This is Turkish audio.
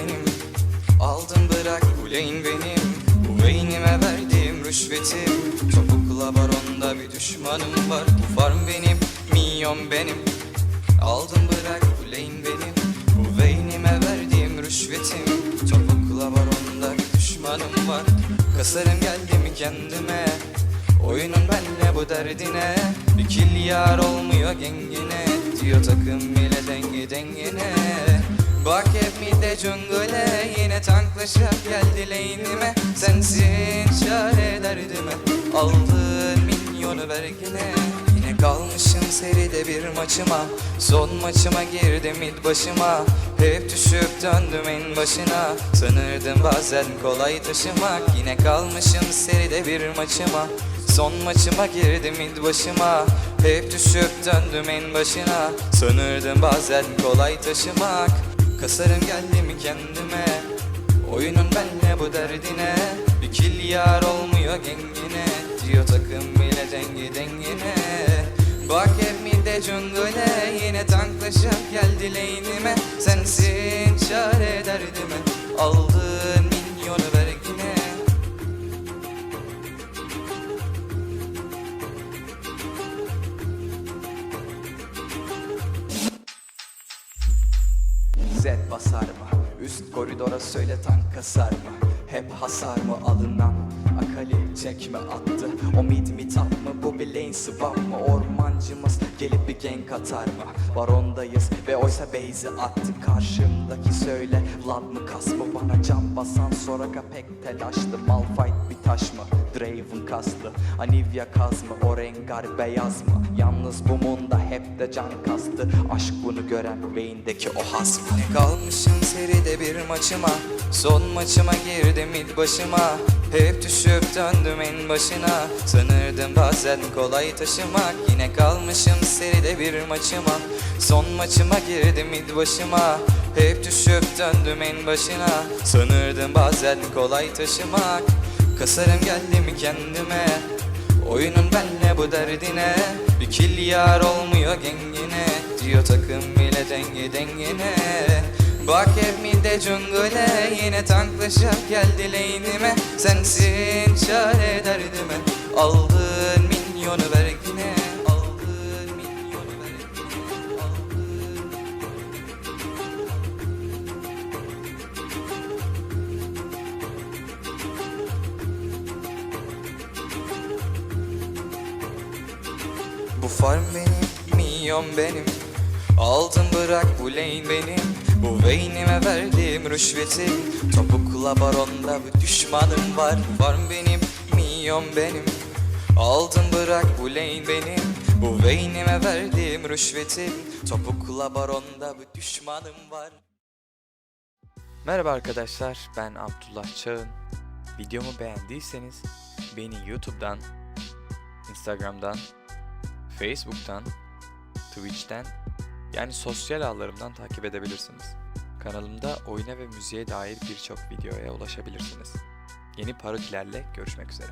benim. Aldın bırak bu lane benim. Bu beynime verdiğim rüşvetim. Topukla baronda bir düşmanım var. Bu farm benim, minyon benim. Aldın bırak bu lane benim. Bu beynime verdiğim rüşvetim. Topukla baronda bir düşmanım var. Kasarım geldim kendime? Oyunun benle bu derdine. Bir kill yar olmuyor gengine. Diyor takım bile denge dengine Bak hep midde cungule Yine tanklaşıp geldi lane'ime Sensin çare derdime Aldın milyonu vergine Yine. Kalmışım seride bir maçıma Son maçıma girdim mid başıma. Hep düşüp döndüm en başına Sanırdım bazen kolay taşımak. Yine kalmışım seride bir maçıma Son maçıma girdim mid başıma. Hep düşüp döndüm en başına Sanırdım bazen kolay taşımak Kasarım geldim kendime. Oyunun benle bu derdine. Bir kill yar olmuyor gengine. Diyor takım bile dengi dengine Z basar mı? Üst koridora söyle tank kasar mı? Hep hasar mı alınan? Akali çekme attı O mid mi tap mı? Bu lane swap mı? Ormancımız gelip bir gank atar mı? Barondayız ve oysa base'i attı Karşımdaki söyle Vlad mı kas mı? Bana can basan Soraka pek telaşlı Malphite taş mı? Draven kaslı Anivia kaz mı? O rengar beyaz mı? Yalnız bu munda hep de can kastı Aşk bunu gören beyindeki o has mı? Kalmışım seride bir maçıma Son maçıma girdim mid başıma Hep düşüp döndüm en başına Sanırdım bazen kolay taşımak Yine kalmışım seride bir maçıma Son maçıma girdim mid başıma Hep düşüp döndüm en başına Sanırdım bazen kolay taşımak Kasarım geldim kendime. Oyunun benle bu derdine. Bir kill yar olmuyor gengine. Diyor takım bile denge dengine. Bak hep midde cungule Yine tanklaşıp geldi lane'ime Sensin çare derdime. Aldın Bu farm benim, milyon benim. Altın bırak bu lane benim Bu beynime verdiğim rüşvetim Topukla baronda bir düşmanım var. Bu farm benim, milyon benim. Altın bırak bu lane benim Bu beynime verdiğim rüşvetim Topukla baronda bir düşmanım var. Merhaba arkadaşlar, ben Abdullah Çağın. Videomu beğendiyseniz beni YouTube'dan, Instagram'dan, Facebook'tan, Twitch'ten yani sosyal ağlarımdan takip edebilirsiniz. Kanalımda oyuna ve müziğe dair birçok videoya ulaşabilirsiniz. Yeni parodilerle görüşmek üzere.